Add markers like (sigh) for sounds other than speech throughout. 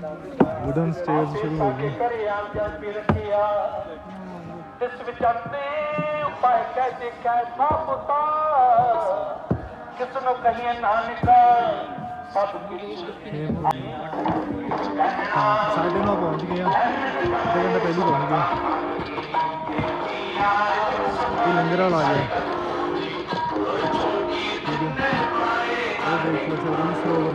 Wooden stairs ਸ਼ੁਰੂ ਹੋ ਗਏ। ਕਰਿਆ ਜਲ ਪੀ ਰੱਖਿਆ। ਇਸ ਵਿੱਚ ਆਪਣੇ ਉਪਾਏ ਕਹਿ ਦੇਖਿਆ ਸਾਪਤਾ ਕਿਸ ਨੂੰ ਕਹੀਏ ਨਾਨਕਾ। ਸਭ ਕੁਝ ਹਾਂ ਸਾਡੇ ਨਾਲ ਪਹੁੰਚ ਗਏ ਆ। ਘੰਟੇ ਪਹਿਲਾਂ ਪਹੁੰਚ ਗਏ। ਇਹ ਲੰਗਰ ਵਾਲਾ ਆ ਗਿਆ। ਉਹ ਦੇਖ ਲਓ ਚੋਰੀ ਸਰੋਵਰ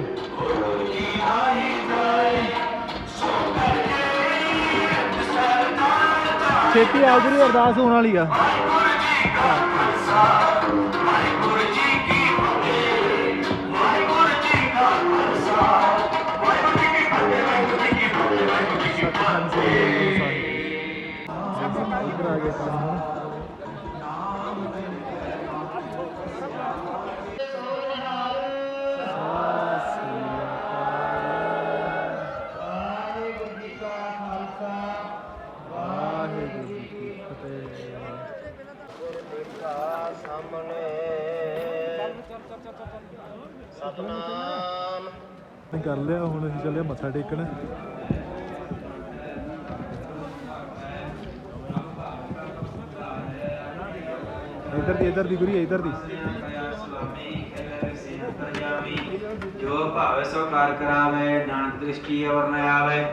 ਛੇਤੀ ਆ ਜਿਹੜੀ ਅਰਦਾਸ ਹੋਣ ਵਾਲੀ ਆ। ਸ੍ਰੀ ਕਰ ਲਿਆ, ਹੁਣ ਅਸੀਂ ਚੱਲੇ ਮੱਥਾ ਟੇਕਣ। ਇੱਧਰ ਦੀ ਇੱਧਰ ਦੀ ਗੁਰੀ, ਇੱਧਰ ਦੀ। ਜੋ ਭਾਵੇ ਸੋ ਕਾਰ ਕਰਾਵੇ, ਨਾਨਕ ਦ੍ਰਿਸ਼ਟੀ ਅਵਰ ਨ ਆਵੇ,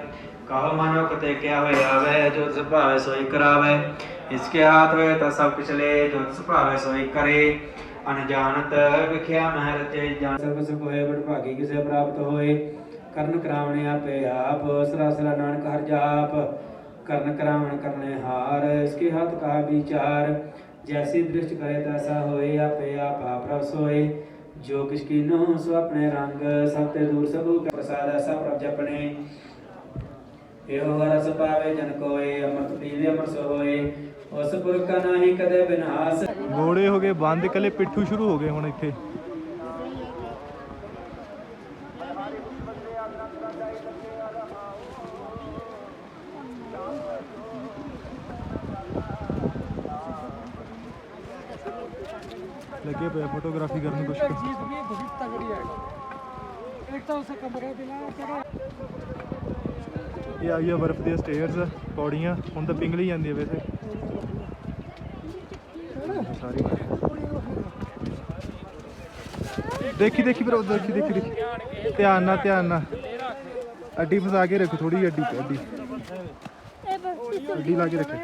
ਕਹੋ ਮਨੋ ਕਤੇ ਕਿਆ ਹੋਏ ਆਵੇ ਜੋ ਤਿਸ ਭਾਵੇ ਸੋਈ ਕਰਾਵੇ। ਇਸਕੇ ਹਾਥ ਹੋਏ ਤਾਂ ਸਭ ਕੁਛ ਲੈ, ਜੋ ਤਿਸ ਭਾਵੇ ਸੋਈ ਕਰੇ। ਅਨਜਾਣਤ ਵਿਖਿਆ ਮਹਿ ਰਚੇ ਜਾਣ ਸਭ ਸੁਖ ਹੋਏ ਬੜ ਭਾਗੀ ਕਿਸੇ ਪ੍ਰਾਪਤ ਹੋਏ। ਕਰਨ ਕਰਾਵਣੇ ਆਪੇ ਆਪ, ਸਰਾਸਰਾ ਨਾਨਕ ਹਰ ਜਾਪ। ਕਰਨ ਕਰਾਵਣ ਕਰਨੇ ਹਾਰ ਇਸਕੇ ਹੱਥ ਕਾ ਵਿਚਾਰ। ਜੈਸੀ ਦ੍ਰਿਸ਼ਟ ਕਰੇ ਤੈਸਾ ਹੋਏ, ਆਪੇ ਆਪ ਆਪ ਰਸ ਹੋਏ। ਜੋ ਕਿਛ ਕੀਨੋ, ਸੋ ਆਪਣੇ ਰੰਗ। ਸਭ ਤੇ ਦੂਰ ਸਭੂ ਕਾ ਪ੍ਰਸਾਦ ਐਸਾ ਪ੍ਰਭ ਜਪਣੇ। ਇਹੋ ਰਸ ਪਾਵੇ, ਜਨ ਕੋਏ, ਅੰਮ੍ਰਿਤ ਪੀਵੇ ਅਮਰ ਸੋ ਹੋਏ ਉਸ ਪੁਰਖ ਕਾ ਨਾਹੀ ਕਦੇ ਬਿਨਾਸ਼ ਗੋੜੇ ਹੋ ਗਏ ਬੰਦ ਇਕੱਲੇ ਪਿੱਠੂ ਸ਼ੁਰੂ ਹੋ ਗਏ ਹੁਣ ਇੱਥੇ ਲੱਗੇ ਪਏ ਫੋਟੋਗ੍ਰਾਫੀ ਕਰਨ ਕੁਛ ਕੁ। चीज भी बहुत तगड़ी है एक तो उसे कमरे दिला चलो ਇਹ ਆਈ ਆ ਬਰਫ਼ ਦੇਖੀ ਦੇਖੀ ਬਰੋ ਦੇਖੀ ਦੇਖੀ ਦੇਖੀ। ਧਿਆਨ ਨਾਲ ਧਿਆਨ ਨਾਲ। ਅੱਡੀ ਫਸਾ ਕੇ ਰੱਖੋ ਥੋੜੀ ਅੱਡੀ ਅੱਡੀ। ਅੱਡੀ ਲਾ ਕੇ ਰੱਖੋ।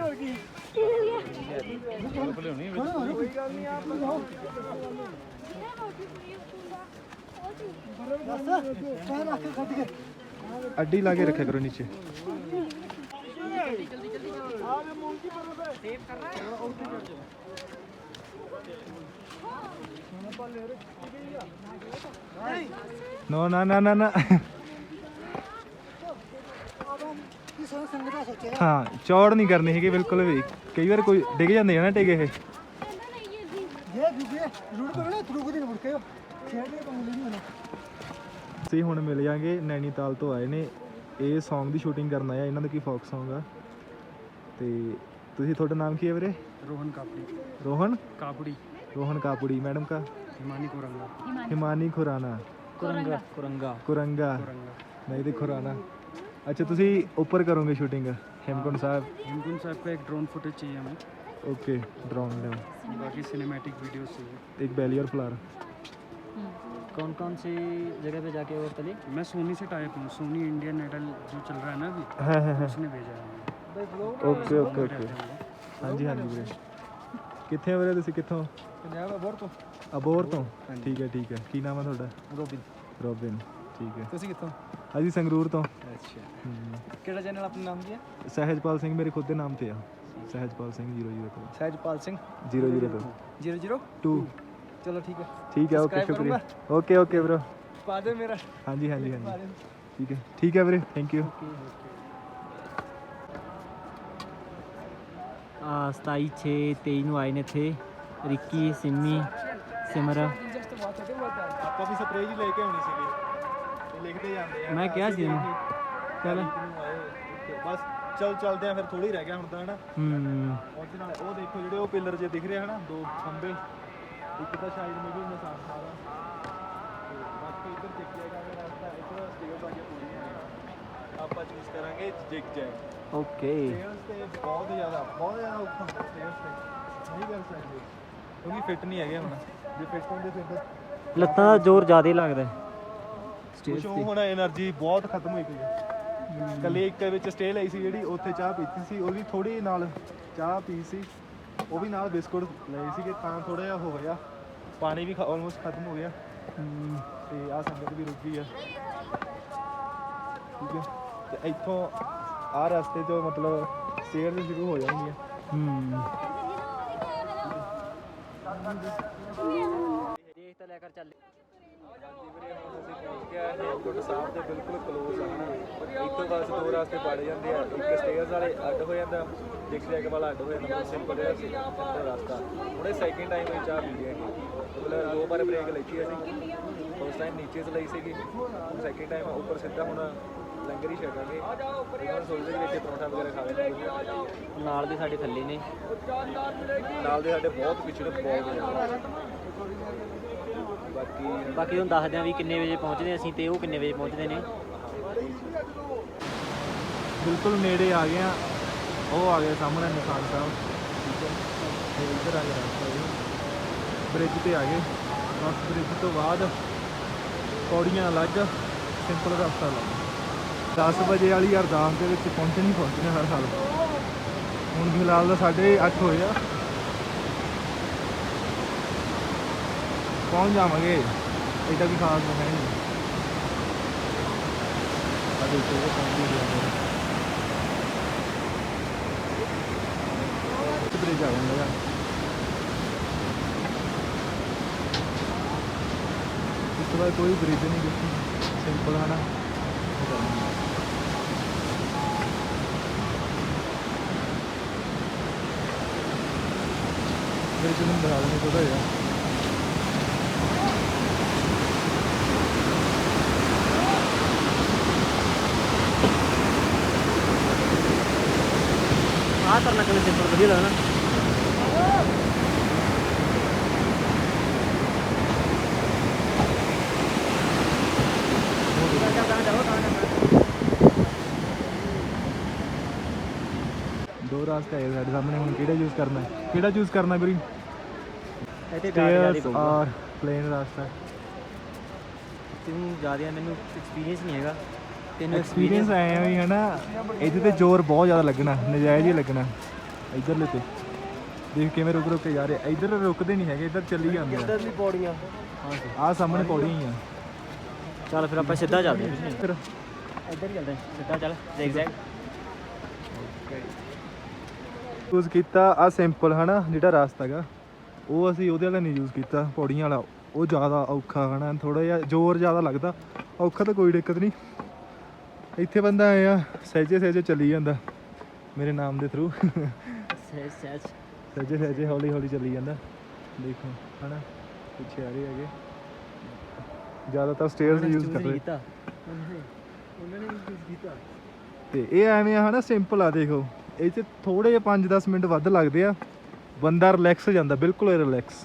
ਅੱਡੀ ਲਾ ਕੇ ਰੱਖਿਆ ਕਰੋ ਨੀਚੇ। No, no, no, no, no. (laughs) ਹਾਂ ਚੌੜ ਨਹੀਂ ਕਰਨੀ ਹੈਗੀ ਬਿਲਕੁਲ ਵੀ। ਕਈ ਵਾਰ ਕੋਈ ਡਿੱਗ ਜਾਂਦੇ ਆ ਨਾ ਟਿਕੇ ਇਹ। ਸੀ ਹੁਣ। ਮਿਲ ਜਾਾਂਗੇ ਨੈਣੀਤਾਲ ਤੋਂ ਆਏ ਨੇ। ਇਹ Song ਦੀ ਸ਼ੂਟਿੰਗ ਕਰਨ ਆਇਆ ਇਹਨਾਂ ਦਾ ਕੀ ਫੋਕ Song ਆ? ਤੇ ਤੁਸੀਂ ਤੁਹਾਡਾ ਨਾਮ ਕੀ ਹੈ ਵੀਰੇ? ਰੋਹਨ ਕਾਪੜੀ। ਰੋਹਨ? ਕਾਪੜੀ। ਰੋਹਨ ਕਾਪੜੀ ਮੈਡਮ ਕਾ? हिमानी कोरंगा ਹਿਮਾਨੀ ਖੁਰਾਨਾ कुरंगा कुरंगा ਕੁਰੰਗਾ ਨਹੀਂ ਤੇ ਖੁਰਾਨਾ ਅੱਛਾ ਤੁਸੀਂ ਉੱਪਰ ਕਰੋਗੇ ਸ਼ੂਟਿੰਗ ਹੇਮਕੁੰਟ ਸਾਹਿਬ हेमकुंड साहब का एक ड्रोन फुटेज चाहिए हमें ਓਕੇ ਡਰੋਨ ਲੈ बाकी सिनेमैटिक वीडियोस चाहिए ਇੱਕ ਬੈਲੀਅਰ ਫਲਾਰ कौन कौन सी जगह पे जाके वो तली मैं सोनी से टाइप हूँ सोनी इंडियन आइडल जो चल रहा है ना अभी ਹੈ ਹੈ ਹੈ उसने भेजा है ਓਕੇ ਓਕੇ ਓਕੇ ਹਾਂਜੀ ਹਾਂਜੀ ਵੀਰੇ ਕਿੱਥੇ ਆ ਵੀਰੇ ਤੁਸੀਂ? ਕਿੱਥੋਂ? ਪੰਜਾਬ ਅਬੋਰ ਤੋਂ। ਅਬੋਰ ਤੋਂ? ਠੀਕ ਹੈ ਠੀਕ ਹੈ। ਕੀ ਨਾਮ ਹੈ ਤੁਹਾਡਾ? ਰੋਬਿਨ। ਰੋਬਿਨ ਠੀਕ ਹੈ। ਤੁਸੀਂ ਕਿੱਥੋਂ? ਅਸੀਂ ਸੰਗਰੂਰ ਤੋਂ। ਅੱਛਾ। ਕਿਹੜਾ ਚੈਨਲ ਆਪਣਾ ਨਾਮ ਕੀ ਹੈ? ਸਹਿਜਪਾਲ ਸਿੰਘ ਮੇਰੇ ਖੁਦ ਦੇ ਨਾਮ ਤੇ ਆ। ਸਹਿਜਪਾਲ ਸਿੰਘ 00 ਸਹਿਜਪਾਲ ਸਿੰਘ? 00 002 ਚਲੋ ਠੀਕ ਹੈ। ਠੀਕ ਹੈ ਓਕੇ ਸ਼ੁਕਰੀਆ। ਓਕੇ ਓਕੇ ਬ్రో ਪਾ ਦੇ ਮੇਰਾ। ਹਾਂਜੀ ਹਾਂਜੀ ਹਾਂਜੀ। ਠੀਕ ਹੈ। ਠੀਕ ਹੈ ਵੀਰੇ। ਥੈਂਕ ਯੂ ਸਤਾਈ 6 23 ਨੂੰ ਆਏ ਨੇ ਇੱਥੇ। ਰਿੱਕੀ ਸਿੰਮੀ ਸਿਮਰ। ਆਪਾਂ ਵੀ ਸਪਰੇਅ ਜੀ ਲੈ ਕੇ ਆਉਣੀ ਸੀਗੀ। ਤੇ ਲਿਖਦੇ ਜਾਂਦੇ ਆ। ਮੈਂ ਕਿਹਾ ਸੀ ਇਹਨੂੰ। ਚੱਲ। ਬਸ ਚੱਲ ਚੱਲਦੇ ਆ ਫਿਰ ਥੋੜੀ ਰਹਿ ਗਿਆ ਹੁਣ ਤਾਂ ਹਨਾ? ਹੂੰ। ਉਹਦੇ ਨਾਲ ਉਹ ਦੇਖੋ ਜਿਹੜੇ ਉਹ ਪਿੱਲਰ ਜੇ ਦਿਖ ਰਹੇ ਹਨਾ? ਦੋ ਖੰਭੇ। ਇੱਕ ਤਾਂ ਸ਼ਾਇਦ ਮੇ ਵੀ ਨਿਸ਼ਾਨ ਤੇ ਬਾਕੀ ਇੱਧਰ ਚੱਕਿਆ ਗਿਆ ਰਸਤਾ ਇੱਧਰ ਸਟੇਅਰ ਆ ਕੇ ਪੂਰੀ ਆਪਾਂ ਚੂਜ਼ ਕਰਾਂਗੇ ਜਿਗ ਜੈਗ ਓਕੇ। ਸਟੇਅਰਸ ਤੇ ਬਹੁਤ ਜ਼ਿਆਦਾ ਬਹੁਤ ਜ਼ਿਆਦਾ ਔਖਾ ਸਟੇਅਰਸ ਤੇ। ਨਹੀਂ ਕਰ ਸਕਦੇ। ਕਿਉਂਕਿ ਫਿੱਟ ਨਹੀਂ ਹੈਗੇ ਹੁਣ। ਜੇ ਫਿੱਟ ਹੁੰਦੇ ਫਿਰ ਤਾਂ ਲੱਤਾਂ ਦਾ ਜ਼ੋਰ ਜ਼ਿਆਦਾ ਲੱਗਦਾ ਸਟੇਜ ਕੁਛ ਤੇ। ਹੁਣ 에너ਜੀ ਬਹੁਤ ਖਤਮ ਹੋਈ ਪਈ ਹੈ। ਕੱਲੇ ਇੱਕ ਵਿੱਚ ਸਟੇ ਲਈ ਸੀ ਜਿਹੜੀ ਉੱਥੇ ਚਾਹ ਪੀਤੀ ਸੀ ਉਹ ਵੀ ਥੋੜੀ ਨਾਲ ਚਾਹ ਪੀ ਸੀ। ਉਹ ਵੀ ਨਾਲ ਬਿਸਕੁਟ ਲਏ ਸੀਗੇ ਤਾਂ ਥੋੜਾ ਜਿਹਾ ਹੋ ਗਿਆ। ਪਾਣੀ ਵੀ ਆਲਮੋਸਟ ਖਤਮ ਹੋ ਗਿਆ। ਤੇ ਆ ਸੰਗਤ ਵੀ ਰੁਕ ਗਈ ਆ। ਠੀਕ ਹੈ। ਤੇ ਇੱਥੋਂ ਆ ਰਸਤੇ ਤੋਂ ਮਤਲਬ ਸਟੇਅਰ ਸ਼ੁਰੂ ਹੋ ਜਾਣਗੀਆਂ। ਹਮ ਦੇਖ ਤਾਂ ਲੈ ਕਰ ਚੱਲ। ਹਾਂਜੀ ਵੀਰੇ ਹੁਣ ਅਸੀਂ ਪਹੁੰਚ ਗਏ ਹਾਂ ਹੇਮਕੁੰਟ ਸਾਹਿਬ ਦੇ ਬਿਲਕੁਲ ਕਲੋਜ਼ ਆ ਹਨਾ? ਇੱਥੋਂ ਬਸ ਦੋ ਰਸਤੇ ਪੜ ਜਾਂਦੇ ਆ ਇੱਕ ਸਟੇਅਰਸ ਵਾਲੇ ਅੱਡ ਹੋ ਜਾਂਦਾ ਜੈਕ ਵਾਲਾ ਅੱਡ ਹੋ ਜਾਂਦਾ ਸਿੰਪਲ ਜਿਹਾ ਸੀ ਸਿੰਪਲ ਰਸਤਾ। ਹੁਣੇ ਸੈਕਿੰਡ ਟਾਈਮ ਵਿੱਚ ਚਾਹ ਪੀ ਹੈਗੀ ਮਤਲਬ ਦੋ ਵਾਰ ਬ੍ਰੇਕ ਲਈ ਅਸੀਂ। ਫਸਟ ਟਾਈਮ ਨੀਚੇ ਚ ਲਈ ਸੀਗੀ। ਸੈਕਿੰਡ ਟਾਈਮ ਉੱਪਰ ਸਿੱਧਾ ਹੁਣ ਲੰਗਰ ਹੀ ਛਕਾਂਗੇ ਇਹਨਾਂ ਨੂੰ ਸੋਚਦੇ ਵੀ ਇੱਥੇ ਪਰੌਂਠਾ ਵਗੈਰਾ ਖਾ ਲੈਂਦੇ ਨਾਲ ਦੇ ਸਾਡੇ ਥੱਲੇ ਨੇ। ਨਾਲ ਦੇ ਸਾਡੇ ਬਹੁਤ ਪਿਛੜੇ ਬਹੁਤ ਜ਼ਿਆਦਾ ਬਾਕੀ ਬਾਕੀ ਤੁਹਾਨੂੰ ਦੱਸਦੇ ਆ ਵੀ ਕਿੰਨੇ ਵਜੇ ਪਹੁੰਚਦੇ ਅਸੀਂ ਤੇ ਉਹ ਕਿੰਨੇ ਵਜੇ ਪਹੁੰਚਦੇ ਨੇ। ਬਿਲਕੁਲ ਨੇੜੇ ਆ ਗਏ ਆ। ਉਹ ਆ ਗਏ ਸਾਹਮਣੇ ਨਿਸ਼ਾਨ ਸਾਹਿਬ। ਠੀਕ ਹੈ। ਤੇ ਇੱਧਰ ਆ ਗਿਆ ਰਸਤਾ ਬ੍ਰਿਜ ਤੇ ਆ ਗਏ। ਬਸ ਬ੍ਰਿਜ ਤੋਂ ਬਾਅਦ ਪੌੜੀਆਂ ਅਲੱਗ ਸਿੰਪਲ ਰਸਤਾ ਲੱਗ 10 ਵਜੇ ਵਾਲੀ ਅਰਦਾਸ ਦੇ ਵਿੱਚ ਪਹੁੰਚਣੀ ਪਹੁੰਚਣਾ ਹਰ ਸਾਲ। ਹੁਣ ਫਿਲਹਾਲ ਤਾਂ 8:30 ਹੋਏ ਆ। ਪਹੁੰਚ ਜਾਵਾਂਗੇ। ਐਡਾ ਵੀ ਖਾਸ ਹੈ ਨਹੀਂ ਆ ਦੇਖੋ ਪਹੁੰਚ ਗਿਆ ਮੇਰਾ ਬ੍ਰਿਜ ਆ ਜਾਂਦਾ ਇਸ ਤੋਂ ਬਾਅਦ ਕੋਈ ਬ੍ਰਿਜ ਨਹੀਂ ਕੁਛ ਸਿੰਪਲ ਹੈ ਨਾ ਉਹ ਕਰਨਾ। ਬ੍ਰਿਜ ਨੂੰ ਬਣਾ ਦੇਣੇ ਥੋੜਾ ਜਿਹਾ ਆਹ ਕਰਨਾ ਕਿਵੇਂ ਸਿੰਪਲ ਵਧੀਆ ਲੱਗਦਾ ਦੋ ਰਸਤੇ ਆਏ ਸਾਡੇ ਸਾਹਮਣੇ ਹੁਣ ਕਿਹੜਾ ਯੂਜ਼ ਕਰਨਾ ਹੈ? ਕਿਹੜਾ ਚੂਜ਼ ਕਰਨਾ ਵੀਰੇ? ਇੱਥੇ ਗਾੜੀ ਸਟੇਅਰਸ ਪਊਗਾ ਔਰ ਪਲੇਨ ਰਸਤਾ ਤੈਨੂੰ ਜ਼ਿਆਦਾ ਮੈਨੂੰ ਐਕਸਪੀਰੀਅੰਸ ਨਹੀਂ ਹੈਗਾ। ਤੈਨੂੰ ਐਕਸਪੀਰੀਅੰਸ ਆਇਆ ਵੀ ਹੈ ਨਾ ਇਹਦੇ ਤੇ ਜ਼ੋਰ ਬਹੁਤ ਜ਼ਿਆਦਾ ਲੱਗਣਾ ਨਜਾਇਜ਼ ਹੀ ਲੱਗਣਾ। ਇਧਰਲੇ ਤੇ। ਦੇਖ ਕਿਵੇਂ ਰੁਕ ਰੁਕ ਕੇ ਜਾ ਰਹੇ। ਇਧਰ ਰੁਕਦੇ ਨਹੀਂ ਹੈਗੇ ਇਧਰ ਚੱਲੀ ਜਾਂਦੇ ਆ। ਵੀ ਪੌੜੀਆਂ। ਆਹ ਸਾਹਮਣੇ ਪੌੜੀਆਂ ਹੀ ਆ। ਚੱਲ ਫਿਰ ਆਪਾਂ ਸਿੱਧਾ ਚੱਲਦੇ ਹਾਂ। ਫਿਰ ਇੱਧਰ ਹੀ ਚੱਲਦੇ ਹਾਂ। ਸਿੱਧਾ ਚੱਲ ਜ਼ੈਗਜ਼ੈਗ ਯੂਜ਼ ਕੀਤਾ ਆ ਸਿੰਪਲ ਹਨਾ ਜਿਹੜਾ ਰਸਤਾ ਹੈਗਾ। ਉਹ ਅਸੀਂ ਉਹਦੇ ਵਾਲਾ ਨਹੀਂ ਯੂਜ਼ ਕੀਤਾ ਪੌੜੀਆਂ ਵਾਲਾ। ਉਹ ਜ਼ਿਆਦਾ ਔਖਾ ਹਨਾ ਥੋੜਾ ਜਿਹਾ ਜ਼ੋਰ ਜ਼ਿਆਦਾ ਲੱਗਦਾ। ਔਖਾ ਤਾਂ ਕੋਈ ਦਿੱਕਤ ਨਹੀਂ ਇੱਥੇ ਬੰਦਾ ਆਇਆ ਸਹਿਜੇ ਸਹਿਜੇ ਚੱਲੀ ਜਾਂਦਾ ਮੇਰੇ ਨਾਮ ਦੇ ਥਰੂ ਸਹਿਜ ਸਹਿਜ। ਸਹਿਜੇ ਸਹਿਜੇ ਹੌਲੀ ਹੌਲੀ ਚੱਲੀ ਜਾਂਦਾ। ਦੇਖੋ ਹਨਾ ਪਿੱਛੇ ਆ ਰਹੇ ਹੈਗੇ। ਜ਼ਿਆਦਾਤਰ ਸਟੇਅਰਸ ਯੂਜ਼ ਕਰ ਰਹੇ। ਕੀਤਾ। ਉਹਨਾਂ ਨੇ ਯੂਜ਼ ਕੀਤਾ। ਤੇ ਇਹ ਐਵੇਂ ਆ ਹਨਾ ਸਿੰਪਲ ਆ ਦੇਖੋ। ਇਹ 'ਚ ਥੋੜੇ ਜਿਹੇ 5-10 ਮਿੰਟ ਵੱਧ ਲੱਗਦੇ ਆ। ਬੰਦਾ ਰਿਲੈਕਸ ਹੋ ਜਾਂਦਾ ਬਿਲਕੁਲ ਰਿਲੈਕਸ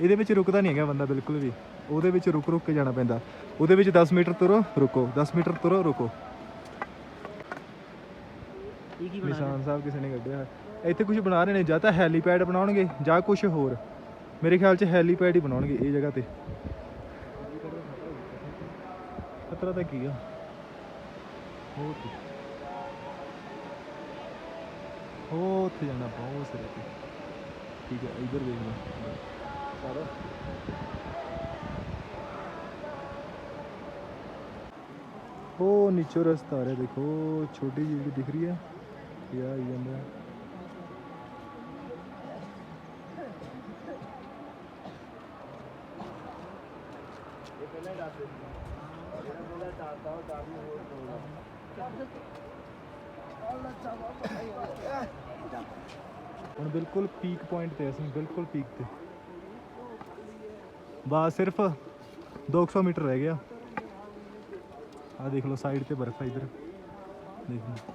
ਇਹਦੇ ਵਿੱਚ ਰੁਕਦਾ ਨਹੀਂ ਹੈਗਾ ਬੰਦਾ ਬਿਲਕੁਲ ਵੀ। ਉਹਦੇ ਵਿੱਚ ਰੁਕ ਰੁਕ ਕੇ ਜਾਣਾ ਪੈਂਦਾ। ਉਹਦੇ ਵਿੱਚ 10 ਮੀਟਰ ਤੁਰੋ ਰੁਕੋ। 10 ਮੀਟਰ ਤੁਰੋ ਰੁਕੋ। ਇਹ ਕੀ ਬਣਾ ਨਿਸ਼ਾਨ ਸਾਹਿਬ ਕਿਸੇ ਨੇ ਕੱਢਿਆ। ਇੱਥੇ ਕੁਝ ਬਣਾ ਰਹੇ ਨੇ ਜਾਂ ਤਾਂ ਹੈਲੀਪੈਡ ਬਣਾਉਣਗੇ ਜਾਂ ਕੁਝ ਹੋਰ। ਮੇਰੇ ਖਿਆਲ 'ਚ ਹੈਲੀਪੈਡ ਹੀ ਬਣਾਉਣਗੇ ਇਹ ਜਗ੍ਹਾ ਤੇ। ਖਤਰਾ ਤਾਂ ਕੀ ਆ ਉਹ ਉੱਥੇ ਉਹ ਉੱਥੇ ਜਾਣਾ ਬਹੁਤ ਸਿਰੇ ਤੇ ਠੀਕ ਹੈ ਇਧਰ ਦੇਖ ਲਓ ਸਾਰਾ ਉਹ ਨੀਚੋਂ ਰਸਤਾ ਆ ਰਿਹਾ ਦੇਖੋ ਉਹ ਛੋਟੀ ਜਿਹੀ ਜਿਹੜੀ ਦਿਖ ਰਹੀ ਹੈ ਇਹ ਆ ਹੀ ਜਾਂਦਾ ਹੈ। ਹੁਣ ਬਿਲਕੁਲ ਪੀਕ ਪੁਆਇੰਟ ਤੇ ਅਸੀਂ ਬਿਲਕੁਲ ਪੀਕ ਤੇ। ਬਸ ਸਿਰਫ 200 ਮੀਟਰ ਰਹਿ ਗਿਆ। ਆ ਦੇਖ ਲਓ ਸਾਈਡ ਤੇ ਬਰਫ਼ ਹੈ ਇਧਰ। ਦੇਖ ਲਓ।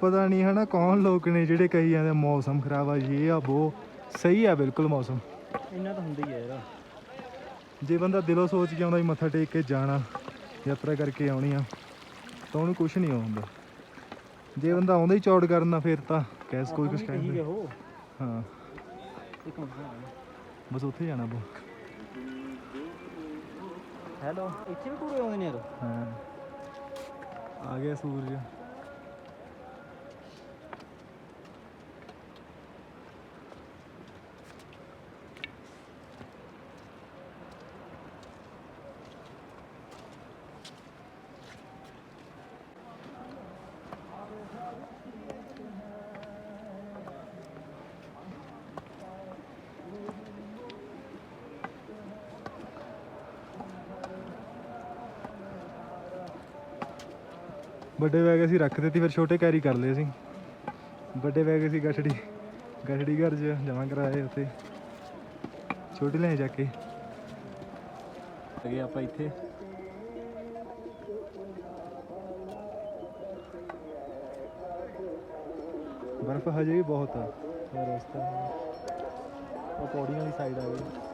ਪਤਾ ਨਹੀਂ ਹਨਾ ਕੌਣ ਲੋਕ ਨੇ ਜਿਹੜੇ ਕਹੀ ਜਾਂਦੇ ਮੌਸਮ ਖਰਾਬ ਆ ਇਹ ਆ ਉਹ ਸਹੀ ਆ ਬਿਲਕੁਲ ਮੌਸਮ। ਇੰਨਾ ਤਾਂ ਹੁੰਦਾ ਹੀ ਹੈ ਯਾਰ। ਜੇ ਬੰਦਾ ਦਿਲੋਂ ਸੋਚ ਕੇ ਆਉਂਦਾ ਵੀ ਮੱਥਾ ਟੇਕ ਕੇ ਜਾਣਾ ਯਾਤਰਾ ਕਰਕੇ ਆਉਣੀ ਆ ਤਾਂ ਉਹਨੂੰ ਕੁਝ ਨਹੀਂ ਆਉਂਦਾ ਜੇ ਬੰਦਾ ਆਉਂਦਾ ਹੀ ਚੌੜ ਕਰਨਾ ਫਿਰ ਤਾਂ ਕੈਸ ਕੋਈ ਕੁਝ ਕਹਿੰਦਾ ਉਹ। ਹਾਂ। ਇੱਕ ਮਿੰਟ ਬਸ ਉੱਥੇ ਜਾਣਾ ਬੋ ਹੈਲੋ ਇੱਥੇ ਵੀ ਟੂਰੇ ਆਉਂਦੇ ਨੇ ਯਾਰ? ਹਾਂ। ਆ ਗਿਆ ਸੂਰਜ। ਵੱਡੇ ਬੈਗ ਅਸੀਂ ਰੱਖ ਦਿੱਤੀ ਫਿਰ ਛੋਟੇ ਕੈਰੀ ਕਰ ਲਏ ਅਸੀਂ। ਵੱਡੇ ਬੈਗ ਅਸੀਂ ਗਠੜੀ ਗਠੜੀ ਘਰ 'ਚ ਜਮ੍ਹਾਂ ਕਰਾਏ ਉੱਥੇ। ਛੋਟੇ ਲੈ ਜਾ ਕੇ। ਗਏ ਆਪਾਂ ਇੱਥੇ। ਬਰਫ਼ ਹਜੇ ਵੀ ਬਹੁਤ ਆ। ਰਸਤਾ। ਉਹ ਪੌੜੀਆਂ ਵਾਲੀ ਸਾਈਡ ਆ ਗਈ।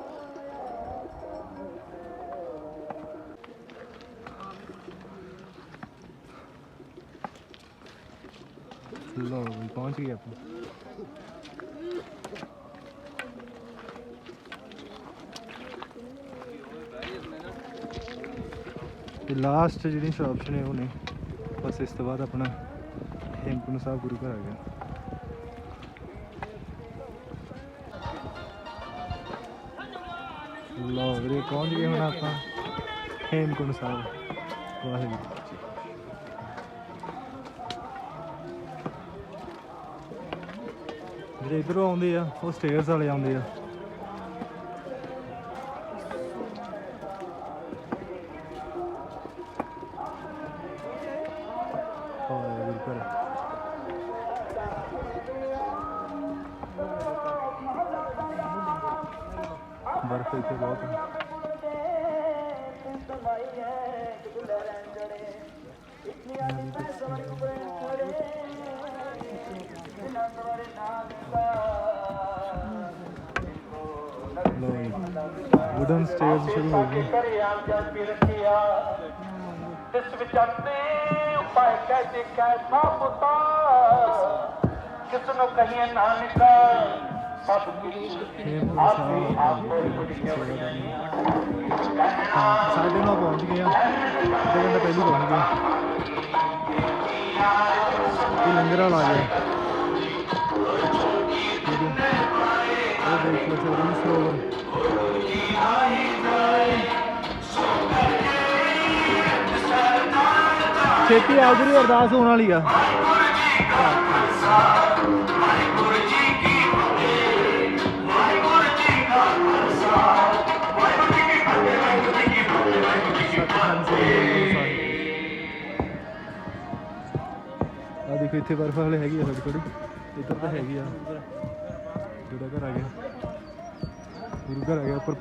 ਲੋ ਵੀ ਪਹੁੰਚ ਗਏ ਆਪਾਂ। ਤੇ ਲਾਸਟ ਜਿਹੜੀ ਆਪਸ਼ਨ ਹੈ ਉਹ ਨੇ। ਬਸ ਇਸ ਤੋਂ ਬਾਅਦ ਆਪਣਾ ਹੇਮਕੁੰਟ ਸਾਹਿਬ ਗੁਰੂ ਘਰ ਆ ਗਿਆ। ਲੋ ਵੀਰੇ, ਪਹੁੰਚ ਗਏ ਹੁਣ ਆਪਾਂ। ਹੇਮਕੁੰਡ ਸਾਹਿਬ ਵਾਹਿਗੁਰੂ। ਜਿਹੜੇ ਇਧਰੋਂ ਆਉਂਦੇ ਆ ਉਹ ਸਟੇਅਰਸ ਵਾਲੇ ਆਉਂਦੇ ਆ। ਵਾਹਿਗੁਰੂ ਬਰਫ਼ ਇੱਥੇ ਬਹੁਤ ਹੈ ਵੁਡਨ ਸਟੇਅਰਸ ਸ਼ੁਰੂ ਹੋ ਗਏ ਕਰੇ ਆਮ ਜਲ ਪੀ ਰੱਖਿਆ ਇਸ ਵਿੱਚ ਆਪਣੇ ਉਪਾਏ ਕਹਤੇ ਕੈਸਾ ਪੁੱਤਾ ਕਿਸ ਨੂੰ ਕਹੀਏ ਨਾਨਕਾ ਸਭ ਕੁਝ ਆਪੇ ਆਪੇ ਸਾਡੇ ਨਾਲ ਪਹੁੰਚ ਗਏ ਆ। ਘੰਟੇ ਪਹਿਲਾਂ ਪਹੁੰਚ ਗਏ। ਇਹ ਲੰਗਰ ਵਾਲਾ ਆ ਗਿਆ। ਉਹ ਦੇਖ ਲਓ ਚੋਰੀ ਸਰੋਵਰ ਛੇਤੀ ਆ ਜਿਹੜੀ ਅਰਦਾਸ ਹੋਣ ਵਾਲੀ ਆ। ਸਤਿਨਾਮ ਆ ਦੇਖੋ ਇੱਥੇ ਬਰਫ਼ ਹਲੇ ਹੈਗੀ ਆ ਸਾਡੀ ਥੋੜੀ ਇੱਧਰ ਤਾਂ ਹੈਗੀ ਆ। ਜਿਹੜਾ ਘਰ ਆ ਗਿਆ। ਗੁਰੂ ਘਰ ਆ ਗਿਆ, ਉੱਪਰ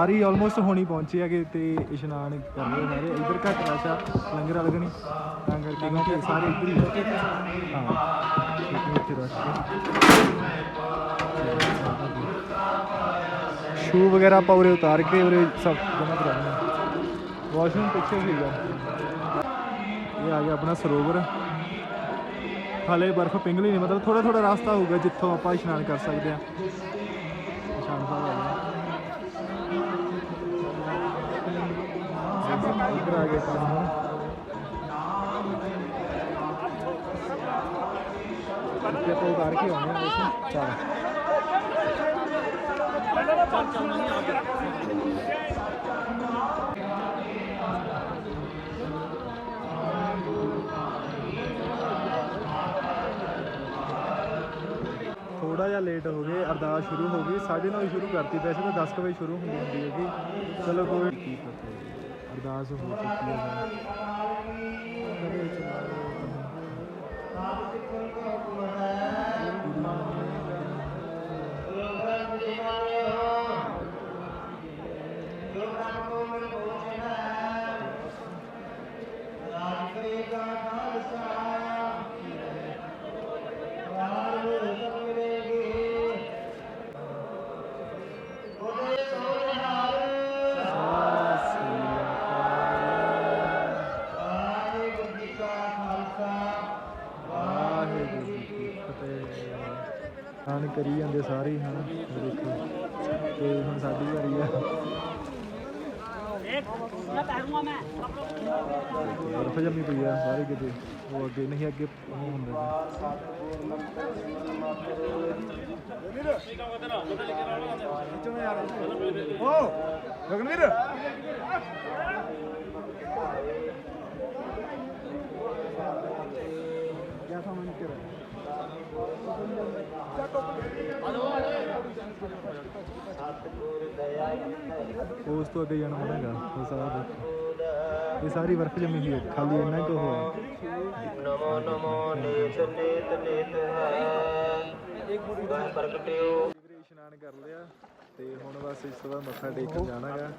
ਸਾਰੀ ਆਲਮੋਸਟ ਹੋਣੀ ਪਹੁੰਚੀ ਹੈਗੇ ਤੇ ਇਸ਼ਨਾਨ ਕਰ ਰਹੇ ਸਾਰੇ। ਇੱਧਰ ਘੱਟ ਰਸ਼ ਲੰਗਰ ਵਾਲੇ ਨਹੀਂ ਤਾਂ ਕਰਕੇ ਕਿਉਂਕਿ ਸਾਰੇ ਇੱਧਰ ਹੀ ਹਾਂ ਇੱਥੇ ਰਸ਼ ਸ਼ੂ ਵਗੈਰਾ ਆਪਾਂ ਉਰੇ ਉਤਾਰ ਕੇ ਉਰੇ ਸਭ ਜਮ੍ਹਾਂ ਕਰਾ ਵਾਸ਼ਰੂਮ ਪਿੱਛੇ ਸੀਗਾ। ਇਹ ਆ ਗਿਆ ਆਪਣਾ ਸਰੋਵਰ। ਹਾਲੇ ਬਰਫ਼ ਪਿੰਗਲੀ ਨਹੀਂ, ਮਤਲਬ ਥੋੜਾ ਥੋੜਾ ਰਸਤਾ ਹੋਊਗਾ ਜਿੱਥੋਂ ਆਪਾਂ ਇਸ਼ਨਾਨ ਕਰ ਸਕਦੇ ਆ ਇਸ਼ਨਾਨ ਸਾਹਿਬ ਆ ਗਿਆ ਇੱਧਰ ਆ ਗਏ ਪਾਣੀ ਹੁਣ ਇੱਥੇ ਆਪਾਂ ਉਤਾਰ ਕੇ ਆਉਂਦੇ ਹਾਂ ਵੈਸੇ ਚਲ ਥੋੜਾ ਜਿਹਾ ਲੇਟ ਹੋ ਗਏ ਅਰਦਾਸ ਸ਼ੁਰੂ ਹੋ ਗਈ ਸਾਢੇ ਨੌ ਸ਼ੁਰੂ ਕਰਤੀ ਵੈਸੇ ਤਾਂ 10 ਕੁ ਵਜੇ ਸ਼ੁਰੂ ਹੁੰਦੀ ਹੁੰਦੀ ਹੈਗੀ ਚਲੋ ਕੋਈ ਕੀ ਪਤਾ ਅਰਦਾਸ ਹੋ ਚੁੱਕੀ ਹੈ। ਕਰੇ ਚਲਾਓ ਆਪ ਸਿੱਖਣ ਕੋ ਕੁਮਾਰ ਗੁਰੂ ਨਾਨਕ ਲੋਕਾਂ ਦੇ ਮਾਨਿਓ ਲੋਕਾਂ ਕੋ ਮਨ ਪਹੁੰਚਣਾ ਰਾਜ ਕਰੇਗਾ ਖਾਲਸਾ ਰਾਜ ਸਭ ਮੇਰੇ ਕਰੀ ਜਾਂਦੇ ਸਾਰੇ ਹਨ? ਦੇਖੋ। ਤੇ ਹੁਣ ਸਾਡੀ ਵਾਰੀ ਆ। ਬਰਫ ਜੰਮੀ ਪਈ ਆ ਸਾਰੇ ਕਿਤੇ। ਉਹ ਅੱਗੇ ਨਹੀਂ ਅੱਗੇ ਉਹ ਹੁੰਦਾ ਜੀ। ਓ ਗਗਨਵੀਰ ਕਿਆ ਸਮਾਂ ਨਿਕਲ ਉਸ ਤੋਂ ਅੱਗੇ ਜਾਣਾ ਪੜੇਗਾ ਇਹ ਸਾਰਾ ਦੇਖੋ। ਇਹ ਸਾਰੀ ਬਰਫ ਜੰਮੀ ਹੋਈ ਹੈ ਖਾਲੀ ਇੰਨਾ ਕੁ ਹੋ ਨਮੋ ਨਮੋ ਨੇਤ ਨੇਤ ਨੇਤ ਹੈ। ਪ੍ਰਗਟਿਓ ਵੀਰੇ ਇਸ਼ਨਾਨ ਕਰ ਲਿਆ। ਤੇ ਹੁਣ ਬਸ ਇਸ ਤੋਂ ਬਾਅਦ ਮੱਥਾ ਟੇਕਣ ਜਾਣਾਗਾ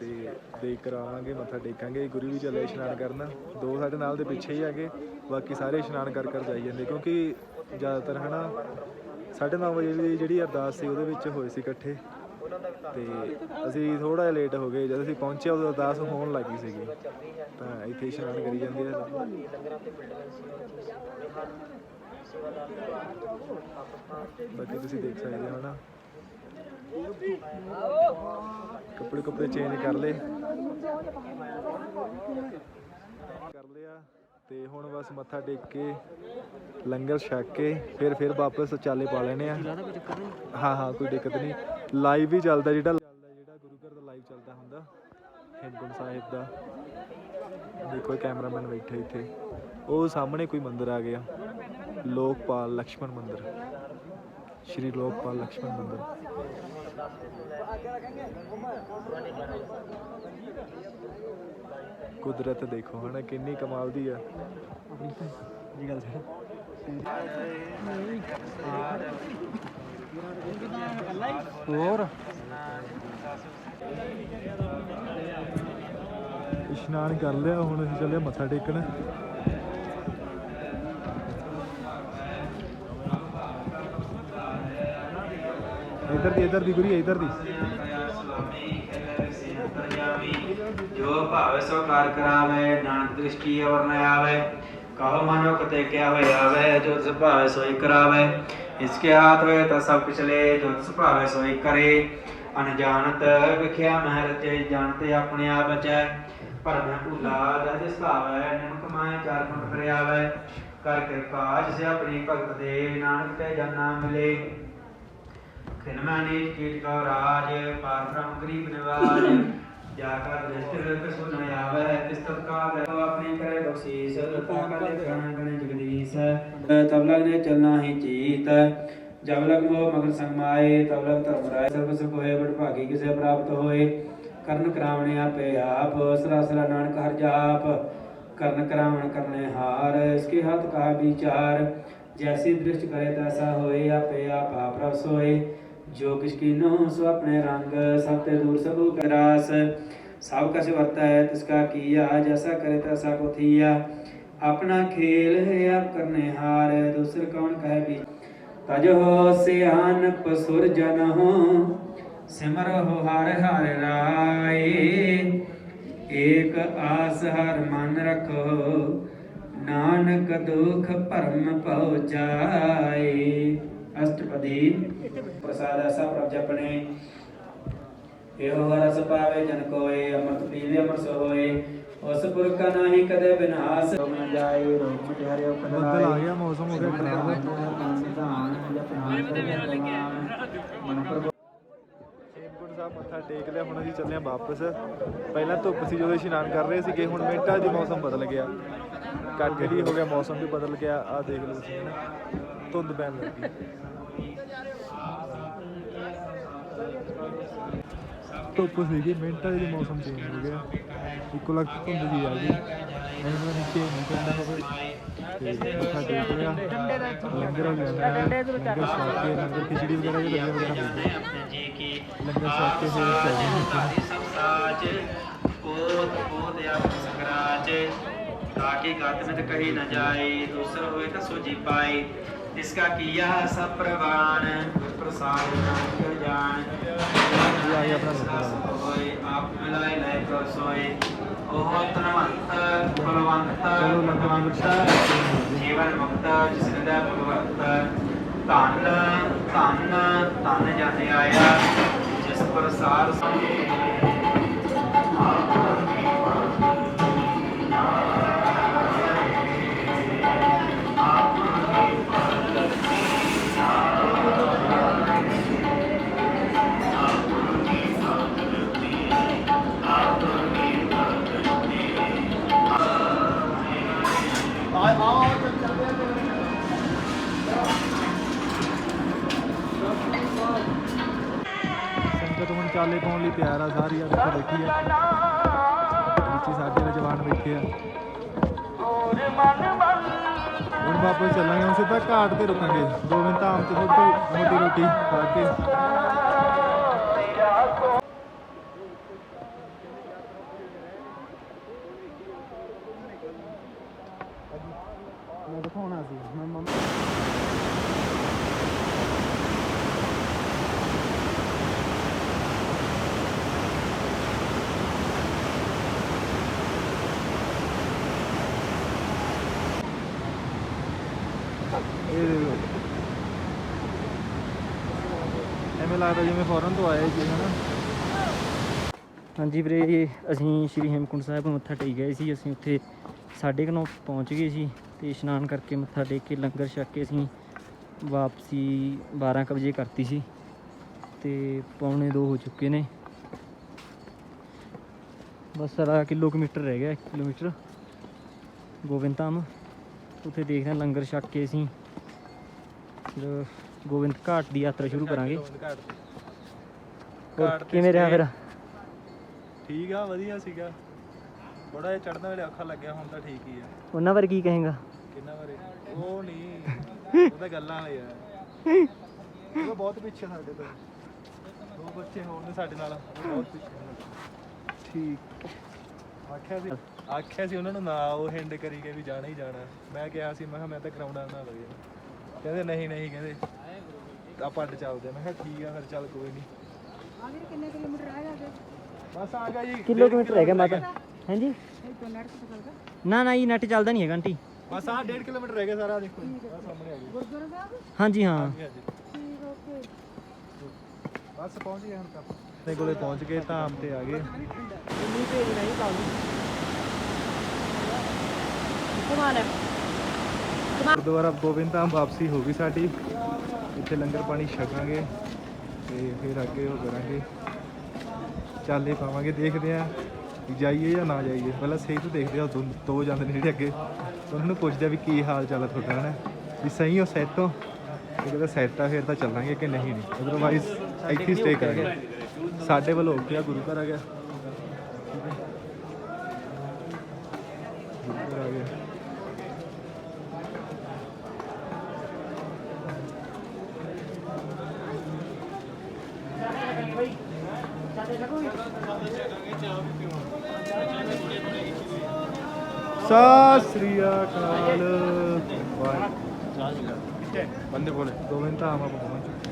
ਤੇ ਦੇਖ ਕਰ ਆਵਾਂਗੇ ਮੱਥਾ ਟੇਕਾਂਗੇ। ਗੁਰੂ ਵੀ ਚੱਲੇ ਇਸ਼ਨਾਨ ਕਰਨ। ਦੋ ਸਾਡੇ ਨਾਲ ਦੇ ਪਿੱਛੇ ਹੀ ਹੈਗੇ। ਬਾਕੀ ਸਾਰੇ ਇਸ਼ਨਾਨ ਕਰ ਕਰ ਜਾਈ ਜਾਂਦੇ। ਕਿਉਂਕਿ ਜ਼ਿਆਦਾਤਰ ਹਨਾ 9:30 ਵਜੇ ਦੀ ਜਿਹੜੀ ਅਰਦਾਸ ਸੀ, ਉਹਦੇ ਵਿੱਚ ਹੋਏ ਸੀ ਇਕੱਠੇ। ਤੇ ਅਸੀਂ ਥੋੜਾ ਜਿਹਾ ਲੇਟ ਹੋ ਗਏ। ਜਦ ਅਸੀਂ ਪਹੁੰਚੇ, ਉਦੋਂ ਅਰਦਾਸ ਹੋਣ ਲੱਗੀ ਸੀਗੀ। ਤਾਂ ਇੱਥੇ ਇਸ਼ਨਾਨ ਕਰੀ ਜਾਂਦੇ ਆ। ਬਾਕੀ ਤੁਸੀਂ ਦੇਖ ਸਕਦੇ ਹੋ ਨਾ ਕੱਪੜੇ ਕੱਪੜੇ ਚੇਂਜ ਕਰ ਲਏ। ਕਰ ਲਿਆ ਤੇ ਹੁਣ ਬਸ ਮੱਥਾ ਟੇਕ ਕੇ ਲੰਗਰ ਛਕ ਕੇ ਫਿਰ ਫਿਰ ਵਾਪਸ ਚਾਲੇ ਪਾ ਲੈਣੇ ਆ। ਹਾਂ ਹਾਂ, ਕੋਈ ਦਿੱਕਤ ਨਹੀਂ। ਲਾਈਵ ਵੀ ਚੱਲਦਾ ਜਿਹੜਾ ਜਿਹੜਾ ਗੁਰੂ ਘਰ ਦਾ ਲਾਈਵ ਚੱਲਦਾ ਹੁੰਦਾ ਹਿੰਦੂ ਸਾਹਿਬ ਦਾ। ਦੇਖੋ ਕੈਮਰਾਮੈਨ ਬੈਠੇ ਇੱਥੇ। ਉਹ ਸਾਹਮਣੇ ਕੋਈ ਮੰਦਿਰ ਆ ਗਿਆ। ਲੋਕਪਾਲ ਲక్ష్మణ ਮੰਦਿਰ। ਸ਼੍ਰੀ ਲੋਕਪਾਲ ਲక్ష్మణ ਮੰਦਿਰ। ਕੁਦਰਤ ਦੇਖੋ, ਹਨਾ, ਕਿੰਨੀ ਕਮਾਲ ਦੀ ਆ। ਜੀ ਗੱਲ ਹੋਰ? ਇਸ਼ਨਾਨ ਕਰ ਲਿਆ, ਹੁਣ ਅਸੀਂ ਚੱਲੇ ਮੱਥਾ ਟੇਕਣ। ਇਧਰ ਦੀ ਇਧਰ ਦੀ ਗੁਰੀ ਇਧਰ ਦੀ। ਜੋ ਭਾਵੇ ਸੋ ਕਾਰ ਕਰਾਵੇ, ਨਾਨਕ ਦ੍ਰਿਸ਼ਟੀ ਅਵਰ ਨ ਆਵੇ, ਕਹੋ ਮਨੋ ਕਤੇ ਕਿਆ ਹੋਏ ਆਵੇ ਜੋ ਤਿਸ ਭਾਵੇ ਸੋਈ ਕਰਾਵੇ। ਇਸਕੇ ਹਾਥ ਹੋਏ ਤਾਂ ਸਭ ਕੁਛ ਲੈ, ਜੋ ਤਿਸ ਭਾਵੇ ਸੋਈ ਕਰੇ। ਅਨਜਾਣਤ ਵਿਖਿਆ ਮਹਿ ਰਚੇ ਜਾਣਤੇ ਆਪਣੇ ਆਪ ਬਚੈ। ਭਰਮ ਭੁਲਾ ਜਦ ਇਸ ਭਾਵੇ, ਨਮਕ ਮਾਏ ਚਾਰ ਕਰ ਕਿਰਪਾ ਜਿਸੇ ਆਪਣੀ ਭਗਤ ਦੇ, ਨਾਨਕ ਤੇ ਜਨਾ ਮਿਲੇ। ਖਿਨਮਾਨੀ ਕੀਟ ਕੋ ਰਾਜ, ਪਾਰ ਗਰੀਬ ਨਿਵਾਜ। ਜਾ ਕਰ ਦ੍ਰਿਸ਼ਟ ਰਤ ਸੁਨ ਆਵੈ, ਤਿਸ ਤਤ ਕਾਲ ਆਪਣੀ ਕਰੇ ਬਖਸ਼ੀਸ। ਤਾ ਕਲੇ ਗਣ ਗਣ ਜਗਦੀਸ਼। ਤਬ ਲਗਨੇ ਚਲਨਾ ਹੀ ਚੀਤ। ਜਬ ਲਗ ਮੋ ਮਗਨ ਸੰਮਾਏ ਤਬ ਲਗ ਧਰਮ ਰਾਏ ਸਰਬ ਸੁਖ ਹੋਏ, ਬੜ ਭਾਗੀ ਕਿਸੇ ਪ੍ਰਾਪਤ ਹੋਏ। ਕਰਨ ਕਰਾਵਣੇ ਆਪੇ ਆਪ ਸਰਾਸਰਾ ਨਾਨਕ ਹਰ ਜਾਪ। ਕਰਨ ਕਰਾਵਣ ਕਰਨੇ ਹਾਰ ਇਸਕੇ ਹੱਥ ਕਾ ਵਿਚਾਰ। ਜੈਸੀ ਦ੍ਰਿਸ਼ਟ ਕਰੇ ਤੈਸਾ ਹੋਏ, ਆਪੇ ਆਪ ਆਪ ਰਸ ਹੋਏ। ਜੋ ਕਿਛ ਕੀਨੋ, ਸੋ ਆਪਣੇ ਰੰਗ ਸਭ ਤੇ ਦੂਰ ਸਭੂ ਕਰਾਸ ਸਭ ਕਛ ਵਰਤਾ ਹੈ ਤਿਸ ਕਾ ਕੀਆ, ਜੈਸਾ ਕਰੇ ਤੈਸਾ ਕੋ ਥੀਆ। ਆਪਣਾ ਖੇਲ ਹੈ, ਆਪ ਕਰਨੇ ਹਾਰ, ਦੂਸਰ ਕੌਣ ਕਹੇ ਵੀ? ਤਜੋ ਸਿਆਨਪ ਸੁਰ ਜਨ ਹੋ ਸਿਮਰਹੁ ਹਰ ਹਰ ਰਾਏ। ਏਕ ਆਸ ਹਰ ਮਨ ਰਖੋ, ਨਾਨਕ ਦੁਖ ਭਰਮ ਭਉ ਜਾਏ। ਅਸ਼ਟਪਦੀ ਪ੍ਰਸਾਦ ਐਸਾ ਪ੍ਰਭ ਜਪਣੇ। ਇਹੋ ਰਸ ਪਾਵੇ ਜਨ ਕੋਏ ਅੰਮ੍ਰਿਤ ਪੀਵੇ ਅੰਮ੍ਰਿਤ ਸੋ ਹੋਏ ਉਸ ਪੁਰਖ ਕਾ ਨਾਹੀ ਕਦੇ ਜਾਏ ਬੱਦਲ ਆ ਗਿਆ ਮੌਸਮ ਹੋ ਗਿਆ ਖਰਾਬ। ਹੇਮਕੁੰਟ ਸਾਹਿਬ ਮੱਥਾ ਟੇਕ ਲਿਆ ਹੁਣ ਅਸੀਂ ਚੱਲੇ ਵਾਪਸ। ਪਹਿਲਾਂ ਧੁੱਪ ਸੀ ਜਦੋਂ ਇਸ਼ਨਾਨ ਕਰ ਰਹੇ ਸੀਗੇ ਹੁਣ ਮਿੰਟਾਂ 'ਚ ਹੀ ਮੌਸਮ ਬਦਲ ਗਿਆ। ਕਾਕੜੀ ਹੋ ਗਿਆ ਮੌਸਮ ਵੀ ਬਦਲ ਗਿਆ। ਆਹ ਦੇਖ ਲਓ ਤੁਸੀਂ। ਧੁੰਦ ਪੈਣ ਲੱਗੀ। ਧੁੱਪ ਸੀਗੀ, ਮਿੰਟਾਂ 'ਚ ਮੌਸਮ ਚੇਂਜ ਹੋ ਗਿਆ। ਇੱਕੋ ਲੱਖ ਧੁੰਦ ਜੀ ਆ ਗਈ। ਐਵੇਂ ਦਾ ਨੀਚੇ ਨਹੀਂ ਪੈਂਦਾ ਹੋਵੇ। ਤੇ ਮੱਥਾ ਟੇਕ ਲਿਆ ਲੰਗਰ ਹੋ ਗਿਆ ਲੰਗਰ ਛਕ ਕੇ ਲੰਗਰ ਖਿਚੜੀ ਵਗੈਰਾ ਵੀ ਵਧੀਆ ਵਗੈਰਾ ਹੋ ਗਿਆ ਲੰਗਰ ਛਕ ਕੇ ਫਿਰ ਚੱਲਦੇ ਸਭ ਸਾਜ ਕੋਤ ਕੋਤ ਆਪ ਸੰਗਰਾਜ ਤਾਕੇ ਗਤ ਮਿਤ ਕਹੀ ਨਾ ਜਾਏ, ਦੂਸਰ ਹੋਏ ਤਾਂ ਸੋਜੀ ਪਾਏ। ਇਸਕਾ ਕੀਆ ਸਭ ਪ੍ਰਵਾਨ ਪ੍ਰਸਾਦ ਨਾਨਕ ਜਾਣ। ਇਹ ਆ ਗਿਆ ਆਪਣਾ ਹੋਏ ਆਪ ਮਿਲਾਏ ਲੈ ਕੋ ਸੋਏ। ਉਹ ਤਨਵੰਤ ਬਲਵੰਤ ਭਗਵੰਤ ਜੀਵਨ ਮੁਕਤ ਜਿਸ ਦਾ ਭਗਵੰਤ। ਧੰਨ ਧੰਨ ਧੰਨ ਜਨ ਆਇਆ ਜਿਸ ਪ੍ਰਸਾਰ ਸੰਗਤ ਚਾਲੇ ਪਾਉਣ ਲਈ ਤਿਆਰ ਆ, ਸਾਰੀ ਆ ਦੇਖੋ ਬੈਠੀ ਆ। ਵਿੱਚ ਸਾਡੇ ਜਵਾਨ ਬੈਠੇ ਆ। ਹੁਣ ਵਾਪਸ ਚੱਲਾਂਗੇ, ਹੁਣ ਸਿੱਧਾ ਘਾਟ ਤੇ ਰੁਕਾਂਗੇ। ਮਿੰਟ ਧਾਮ ਤੇ ਥੋੜੀ ਮੋਟੀ ਰੋਟੀ ਖਾ ਕੇ। ਮੈਂ ਦਿਖਾਉਣਾ ਸੀ, ਮੈਂ ਮੰਮਾ ਇਹ ਦੇਖੋ ਐਵੇਂ ਲੱਗਦਾ ਜਿਵੇਂ ਫੋਰਨ ਤੋਂ ਆਏ ਜੀ ਹਨਾ। ਹਾਂਜੀ ਵੀਰੇ ਅਸੀਂ ਸ਼੍ਰੀ ਹੇਮਕੁੰਟ ਸਾਹਿਬ ਮੱਥਾ ਟੇਕ ਗਏ ਸੀ। ਅਸੀਂ ਉੱਥੇ ਸਾਢੇ ਕੁ ਨੌ ਪਹੁੰਚ ਗਏ ਸੀ ਤੇ ਇਸ਼ਨਾਨ ਕਰਕੇ ਮੱਥਾ ਟੇਕ ਕੇ ਲੰਗਰ ਛਕ ਕੇ ਅਸੀਂ ਵਾਪਸੀ 12 ਕੁ ਵਜੇ ਕਰਤੀ ਸੀ ਤੇ ਪੌਣੇ 2 ਹੋ ਚੁੱਕੇ ਨੇ। ਬਸ ਸਾਰਾ ਕਿਲੋਮੀਟਰ ਰਹਿ ਗਿਆ 1 ਕਿਲੋਮੀਟਰ। ਗੋਬਿੰਦ ਧਾਮ, ਉੱਥੇ ਦੇਖਦੇ ਹਾਂ ਲੰਗਰ ਛਕ ਕੇ ਅਸੀਂ। ਫਿਰ ਗੋਬਿੰਦ ਘਾਟ ਦੀ ਯਾਤਰਾ ਸ਼ੁਰੂ ਕਰਾਂਗੇ। ਘਾਟ ਤੇ ਕਿਵੇਂ ਰਿਹਾ stay- ਫਿਰ? ਠੀਕ ਆ ਵਧੀਆ ਸੀਗਾ। ਬੜਾ ਜਿਹਾ ਚੜ੍ਹਨ ਵੇਲੇ ਔਖਾ ਲੱਗਿਆ ਹੁਣ ਤਾਂ ਠੀਕ ਹੀ ਆ। ਉਹਨਾਂ ਬਾਰੇ ਕੀ ਕਹੇਗਾ? ਕਿੰਨਾ ਵਾਰੇ ਉਹ ਨਹੀਂ (laughs) ਉਹ ਤਾਂ ਗੱਲਾਂ ਵਾਲੇ ਆ। (laughs) ਉਹ ਬਹੁਤ ਪਿੱਛੇ ਸਾਡੇ ਤੋਂ। ਦੋ ਬੱਚੇ ਹੋਰ ਨੇ ਸਾਡੇ ਨਾਲ ਉਹ ਬਹੁਤ ਪਿੱਛੇ ਨੇ। ਠੀਕ। ਆਖਿਆ ਸੀ ਆਖਿਆ ਸੀ ਉਹਨਾਂ ਨੂੰ ਨਾ ਉਹ ਹਿੰਡ ਕਰੀ ਗਏ ਵੀ ਜਾਣਾ ਹੀ ਜਾਣਾ। ਮੈਂ ਕਿਹਾ ਸੀ ਮੈਂ ਕਿਹਾ ਮੈਂ ਤਾਂ ਗਰਾਊਂਡਾਂ ਨਾਲ ਲਗੇ ਕਹਿੰਦੇ ਨਹੀਂ ਨਹੀਂ ਕਹਿੰਦੇ। ਆਪਾਂ ਅੱਡ ਚੱਲਦੇ ਆ। ਮੈਂ ਕਿਹਾ ਠੀਕ ਆ ਫਿਰ ਚੱਲ ਕੋਈ ਨਹੀਂ ਬਸ ਆ ਗਿਆ ਜੀ। ਕਿਲੋਮੀਟਰ ਰਹਿ ਗਿਆ ਮਾਤਾ। ਹਾਂਜੀ? ਨਾ ਨਾ ਇਹ ਨੈਟ ਚੱਲਦਾ ਨਹੀਂ ਹੈਗਾ ਆਂਟੀ। ਬਸ ਆ 1.5 ਕਿਲੋਮੀਟਰ ਰਹਿ ਗਿਆ ਸਾਰਾ ਦੇਖੋ ਜੀ। ਆਹ ਸਾਹਮਣੇ ਆ ਗਈ ਹਾਂਜੀ ਹਾਂ। ਹਾਂਜੀ ਹਾਂਜੀ। ਬਸ ਪਹੁੰਚ ਗਏ ਹੁਣ ਤਾਂ ਆਪਣੇ ਕੋਲੇ ਪਹੁੰਚ ਗਏ ਧਾਮ ਤੇ ਆ ਗਏ। ਗੁਰਦੁਆਰਾ ਗੋਬਿੰਦ ਧਾਮ ਵਾਪਸੀ ਹੋ ਗਈ ਸਾਡੀ। ਇੱਥੇ ਲੰਗਰ ਪਾਣੀ ਛਕਾਂਗੇ ਤੇ ਫਿਰ ਅੱਗੇ ਉਹ ਕਰਾਂਗੇ। ਚਾਲੇ ਪਾਵਾਂਗੇ, ਦੇਖਦੇ ਆ ਜਾਈਏ ਜਾਂ ਨਾ ਜਾਈਏ। ਪਹਿਲਾਂ ਸਹੀ ਤੋਂ ਦੇਖਦੇ ਆ ਦੋ ਦੋ ਜਾਂਦੇ ਨੇ ਜਿਹੜੇ ਅੱਗੇ। ਉਹਨਾਂ ਨੂੰ ਪੁੱਛਦੇ ਆ ਵੀ ਕੀ ਹਾਲ ਚਾਲ ਆ ਤੁਹਾਡਾ, ਹਨਾ? ਵੀ ਸਹੀ ਹੋ, ਸੈੱਟ ਹੋ? ਇਹ ਕਹਿੰਦਾ ਸੈੱਟ ਆ, ਫਿਰ ਤਾਂ ਚੱਲਾਂਗੇ ਕਿ ਨਹੀਂ ਨਹੀਂ? ਅਦਰਵਾਈਜ਼ ਇੱਥੇ ਸਟੇ ਕਰਾਂਗੇ। ਸਾਡੇ ਵੱਲੋਂ ਹੋ ਗਿਆ ਗੁਰੂ ਘਰ ਆ ਗਿਆ ਗੁਰੂ ਘਰ ਆ ਗਿਆ ਸਤਿ ਸ੍ਰੀ ਅਕਾਲ ਬੰਦੇ ਬੋਲੇ ਗੋਬਿੰਦ ਧਾਮ ਆਪਾਂ ਪਹੁੰਚ ਚੁੱਕੇ